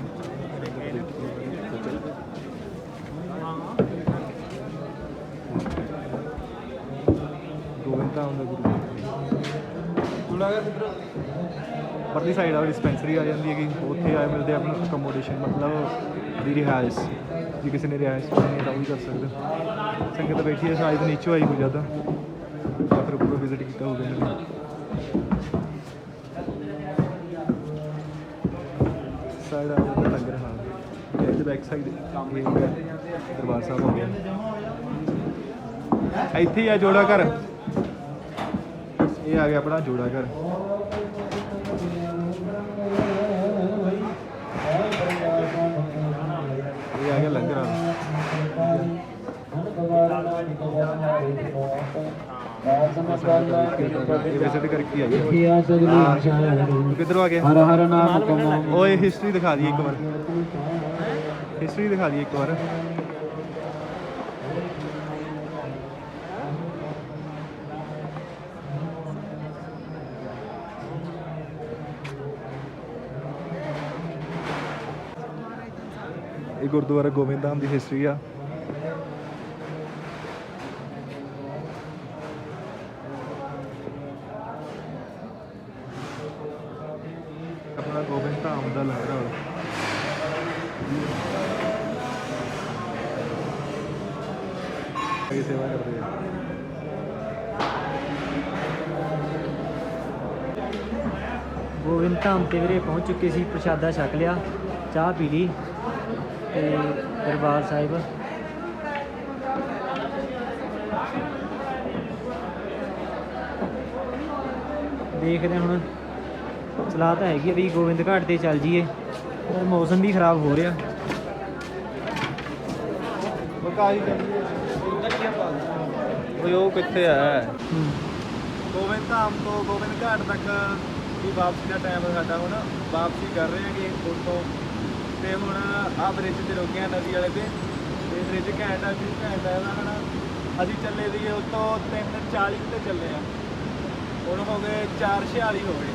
ਹਾਂ ਗੁਰੂ ਗੁਲਾਗਰ ਪਰਲੀ ਸਾਈਡ ਆ ਡਿਸਪੈਂਸਰੀ ਆ ਜਾਂਦੀ ਹੈਗੀ। ਉੱਥੇ ਆਏ ਮਿਲਦੇ ਆਪਣਾ ਅਕਮੋਡੇਸ਼ਨ ਮਤਲਬ ਦੀ ਰਿਹਾਇਸ਼। ਜੇ ਕਿਸੇ ਨੇ ਰਿਹਾਇਸ਼ ਕਰਨੀ ਤਾਂ ਉਹ ਵੀ ਕਰ ਸਕਦੇ ਸੰਗਤ ਬੈਠੀ ਹੈ, ਸ਼ਾਇਦ ਨੀਚੋਂ ਆਈ ਹੋ ਜ਼ਿਆਦਾ। ਜਾਂ ਫਿਰ ਉੱਪਰੋਂ ਵਿਜ਼ਿਟ ਕੀਤਾ ਹੋਵੇ ਸਾਈਡ ਆ ਜਾਂਦਾ ਲੰਗਰ ਹਾਲ ਇਹਦੇ ਬੈਕ ਸਾਈਡ ਇਹ ਹੋ ਗਿਆ ਦਰਬਾਰ ਸਾਹਿਬ ਹੋ ਗਿਆ। ਇੱਥੇ ਹੀ ਆ ਜੋੜਾ ਘਰ। ਇਹ ਆ ਗਿਆ ਆਪਣਾ ਜੋੜਾ ਘਰ। ਵਿਜ਼ਿਟ ਕਰਕੇ ਆਈਏ ਤੂੰ ਕਿੱਧਰੋਂ ਆ ਗਿਆ ਹਰ ਹਰ ਨਾਮ ਓਏ ਹਿਸਟਰੀ ਦਿਖਾ ਦਈਏ ਇੱਕ ਵਾਰ। ਹਿਸਟਰੀ ਦਿਖਾ ਦਈਏ ਇੱਕ ਵਾਰ। ਇਹ ਗੁਰਦੁਆਰਾ ਗੋਬਿੰਦ ਧਾਮ ਦੀ ਹਿਸਟਰੀ ਆ। ਧਾਮ ਤੇ ਵੀਰੇ ਪਹੁੰਚ ਚੁੱਕੇ ਸੀ ਪ੍ਰਸ਼ਾਦਾ ਛਕ ਲਿਆ ਚਾਹ ਪੀ ਲਈ ਤੇ ਦਰਬਾਰ ਸਾਹਿਬ। ਦੇਖਦੇ ਹੁਣ ਸਲਾਹ ਤਾਂ ਹੈਗੀ ਵੀ ਗੋਬਿੰਦ ਘਾਟ ਤੇ ਚੱਲ ਜੀਏ ਪਰ ਮੌਸਮ ਵੀ ਖਰਾਬ ਹੋ ਰਿਹਾ। ਬਕਾਈ ਉਹ ਕਿੱਥੇ ਆ? ਹੂੰ। ਗੋਬਿੰਦ ਧਾਮ ਤੋਂ ਗੋਬਿੰਦ ਘਾਟ ਤੱਕ ਵੀ ਵਾਪਸੀ ਦਾ ਟਾਈਮ ਸਾਡਾ ਹੁਣ ਵਾਪਸੀ ਕਰ ਰਹੇ ਹਾਂਗੇ ਉੱਥੋਂ। ਤੇ ਹੁਣ ਆਹ ਬ੍ਰਿਜ ਤੇ ਰੁਕੇ ਆ ਨਦੀ ਵਾਲੇ ਤੇ। ਤੇ ਬ੍ਰਿਜ ਘੈਂਟ ਆ ਵੀ ਘੈਂਟ ਆ ਇਹਦਾ ਹਨਾ। ਅਸੀਂ ਚੱਲੇ ਸੀਗੇ ਉੱਤੋਂ 3:40 ਤੇ ਚੱਲੇ ਆ। ਹੁਣ ਹੋ ਗਏ 4:46 ਹੋ ਗਏ।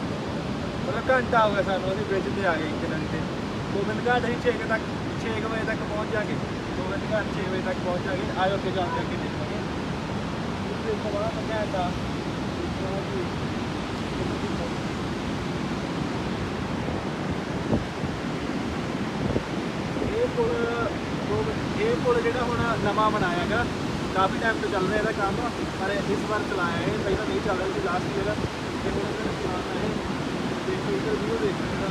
ਮਤਲਬ ਘੰਟਾ ਹੋ ਗਿਆ ਸਾਨੂੰ ਅਸੀਂ ਬ੍ਰਿਜ ਤੇ ਆ ਗਏ ਇੱਕ ਨਦੀ ਤੇ। ਗੋਬਿੰਦ ਘਾਟ ਅਸੀਂ 6 ਤੱਕ 6 ਵਜੇ ਤੱਕ ਪਹੁੰਚ ਜਾਗੇ। ਗੋਬਿੰਦ ਘਾਟ 6 ਵਜੇ ਤੱਕ ਪਹੁੰਚ ਜਾਗੇ। ਆਇਓ ਅੱਗੇ ਜਾ ਕੇ ਅੱਗੇ ਦੇਖਾਂਗੇ। ਇਸ ਤੋਂ ਬਾਅਦ ਘੰਟਾ ਇਹ ਪੁਲ ਗੋਬਿੰਦ- ਇਹ ਪੁਲ ਜਿਹੜਾ ਹੁਣ ਨਵਾਂ ਬਣਾਇਆ ਹੈਗਾ ਕਾਫੀ ਟਾਈਮ ਤੋਂ ਚੱਲ ਰਿਹਾ ਇਹਦਾ ਕੰਮ ਪਰ ਇਸ ਵਾਰ ਚਲਾਇਆ ਇਹ ਪਹਿਲਾਂ ਨਹੀਂ ਚੱਲ ਰਿਹਾ ਸੀ ਲਾਸਟ ਈਅਰ ਤੇ ਹੁਣ ਇਹਨਾਂ ਨੇ ਚਲਾਉਣਾ ਹੈ। ਤੇ ਫਿਊਚਰ ਵੀਡੀਓ ਦੇਖਣ ਦਾ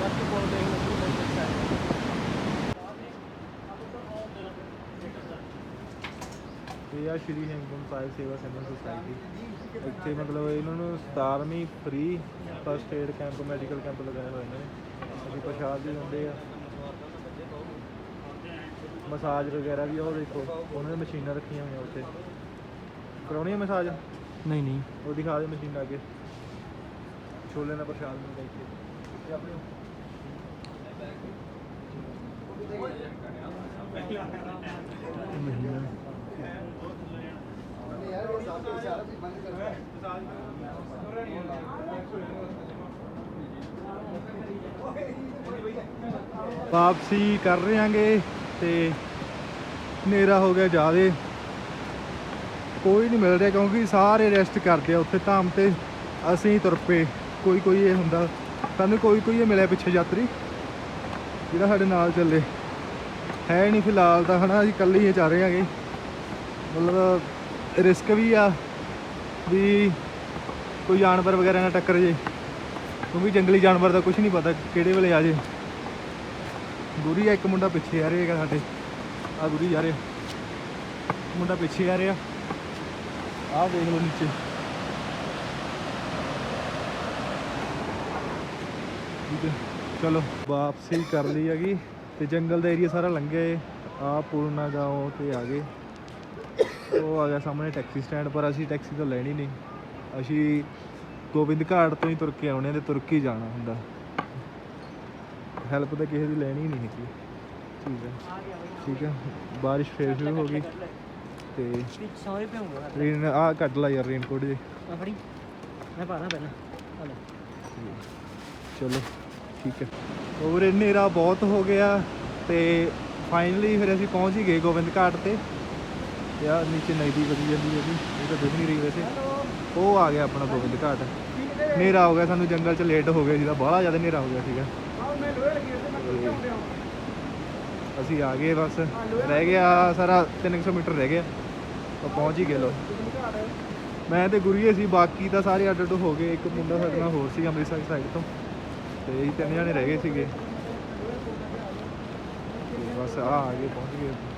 ਬਾਕੀ ਪੁਲ ਦੇਖ ਲਓ ਕੀ ਮਿਲ ਸਕਦਾ ਹੈ ਇਹ ਆ ਸ਼੍ਰੀ ਹੇਮਕੁੰਟ ਸਾਹਿਬ ਸੇਵਾ ਸੰਗਤ ਸੁਸਾਇਟੀ ਇੱਥੇ ਮਤਲਬ ਇਹਨਾਂ ਨੂੰ 17ਵੀਂ free first aid camp medical camp ਲਗਾਏ ਹੋਏ ਨੇ। ਅਸੀਂ ਪ੍ਰਸ਼ਾਦ ਵੀ ਦਿੰਦੇ ਆ। ਮਸਾਜ ਵਗੈਰਾ ਵੀ ਆ ਉਹ ਦੇਖੋ ਉਹਨਾਂ ਨੇ ਮਸ਼ੀਨਾਂ ਰੱਖੀਆਂ ਹੋਈਆਂ ਉੱਥੇ। ਕਰਾਉਣੀ ਹੈ ਮਸਾਜ? ਨਹੀਂ ਨਹੀਂ। ਉਹ ਦਿਖਾ ਦੇ ਮਸ਼ੀਨ ਲਾ ਕੇ। ਛੋਲੇ ਦਾ ਪ੍ਰਸ਼ਾਦ ਮਿਲਦਾ ਇੱਥੇ ਤੇ ਆਪਣੇ ਵਾਪਸੀ ਕਰ ਰਹੇ ਆਂਗੇ ਤੇ ਹਨੇਰਾ ਹੋ ਗਿਆ ਜ਼ਿਆਦੇ। ਕੋਈ ਨਹੀਂ ਮਿਲ ਰਿਹਾ ਕਿਉਂਕਿ ਸਾਰੇ ਰੈਸਟ ਕਰਦੇ ਆ ਉੱਥੇ ਧਾਮ ਤੇ। ਅਸੀਂ ਤੁਰ ਪਏ। ਕੋਈ ਕੋਈ ਇਹ ਹੁੰਦਾ। ਸਾਨੂੰ ਕੋਈ ਕੋਈ ਇਹ ਮਿਲਿਆ ਪਿੱਛੇ ਯਾਤਰੀ। ਜਿਹੜਾ ਸਾਡੇ ਨਾਲ ਚੱਲੇ। ਹੈ ਨਹੀਂ ਫਿਲਹਾਲ ਤਾਂ ਹਨਾ, ਅਸੀਂ ਇਕੱਲੇ ਹੀ ਚੱਲ ਰਹੇ ਹਾਂਗੇ ਮਤਲਬ ਰਿਸਕ ਵੀ ਆ ਵੀ ਕੋਈ ਜਾਨਵਰ ਵਗੈਰਾ ਨਾਲ ਟੱਕਰ ਜੇ। ਕਿਉਂਕਿ ਜੰਗਲੀ ਜਾਨਵਰ ਦਾ ਕੁਝ ਨਹੀਂ ਪਤਾ ਕਿਹੜੇ ਵੇਲੇ ਆ ਜੇ। ਗੁਰੀ ਆ, ਇੱਕ ਮੁੰਡਾ ਪਿੱਛੇ ਆ ਰਿਹਾ ਸਾਡੇ। ਆ ਗੁਰੀ ਜਾ ਰਿਹਾ। ਮੁੰਡਾ ਪਿੱਛੇ ਆ ਰਿਹਾ। ਆਹ ਦੇਖ ਲਓ ਨੀਚੇ। ਠੀਕ ਹੈ। ਚਲੋ, ਵਾਪਸੀ ਕਰ ਲਈ ਹੈਗੀ। ਤੇ ਜੰਗਲ ਦਾ ਏਰੀਆ ਸਾਰਾ ਲੰਘਿਆ ਆ ਪੂਰਨਾ ਗਾਉਂ ਤੇ ਆ ਗਏ। ਉਹ ਆ ਗਿਆ ਸਾਹਮਣੇ ਟੈਕਸੀ ਸਟੈਂਡ, ਪਰ ਅਸੀਂ ਟੈਕਸੀ ਤਾਂ ਲੈਣੀ ਨਹੀਂ। ਅਸੀਂ ਗੋਬਿੰਦ ਘਾਟ ਤੋਂ ਹੀ ਤੁਰ ਕੇ ਆਉਣੇ ਤੇ ਤੁਰ ਕੇ ਹੀ ਜਾਣਾ ਹੁੰਦਾ। ਹੈਲਪ ਤਾਂ ਕਿਸੇ ਦੀ ਲੈਣੀ ਨਹੀਂ ਹੈਗੀ। ਠੀਕ ਹੈ। ਠੀਕ ਹੈ। ਬਾਰਿਸ਼ ਫੇਰ ਸ਼ੁਰੂ ਹੋ ਗਈ। ਤੇ ਸਾਰੇ ਪਿਆਉਂਗਾ ਰੇਨ ਆ ਕੱਢ ਲਾ ਯਾਰ ਰੇਨਕੋਟ ਜੇ। ਆ ਫੜੀ। ਮੈਂ ਪਾਣਾ ਪਹਿਲਾਂ। ਚਲੋ ਠੀਕ ਹੈ। ਹੋਰ ਹਨੇਰਾ ਬਹੁਤ ਹੋ ਗਿਆ ਤੇ ਫਾਈਨਲੀ ਫਿਰ ਅਸੀਂ ਪਹੁੰਚ ਹੀ ਗਏ ਗੋਬਿੰਦ ਘਾਟ ਤੇ। ਯਾਰ ਨੀਚੇ ਨਦੀ ਵਗੀ ਜਾਂਦੀ ਹੈ ਜੀ ਇਹ ਤਾਂ ਦਿਖ ਨਹੀਂ ਰਹੀ ਵੈਸੇ। ਉਹ ਆ ਗਿਆ ਆਪਣਾ ਗੋਬਿੰਦ ਘਾਟ। ਹਨੇਰਾ ਹੋ ਗਿਆ ਸਾਨੂੰ ਜੰਗਲ 'ਚ ਲੇਟ ਹੋ ਗਿਆ ਜਿਹਦਾ ਬਾਹਲਾ ਜ਼ਿਆਦਾ ਹਨੇਰਾ ਹੋ ਗਿਆ ਸੀਗਾ ਤੇ ਅਸੀਂ ਆ ਗਏ ਬਸ। ਰਹਿ ਗਿਆ ਸਾਰਾ 300 ਮੀਟਰ ਰਹਿ ਗਿਆ। ਤਾਂ ਪਹੁੰਚ ਹੀ ਗਏ ਲੋ। ਮੈਂ ਤੇ ਗੁਰੀਏ ਸੀ, ਬਾਕੀ ਤਾਂ ਸਾਰੇ ਅੱਡ ਅੱਡ ਹੋ ਗਏ। ਇੱਕ ਮੁੰਡਾ ਸਾਡੇ ਨਾਲ ਹੋਰ ਸੀ ਅੰਮ੍ਰਿਤਸਰ ਸਾਈਡ ਤੋਂ। ਤੇ ਅਸੀਂ ਤਿੰਨ ਜਣੇ ਰਹਿ ਗਏ ਸੀਗੇ। ਤੇ ਬਸ ਆ ਆ ਗਏ, ਪਹੁੰਚ ਗਏ।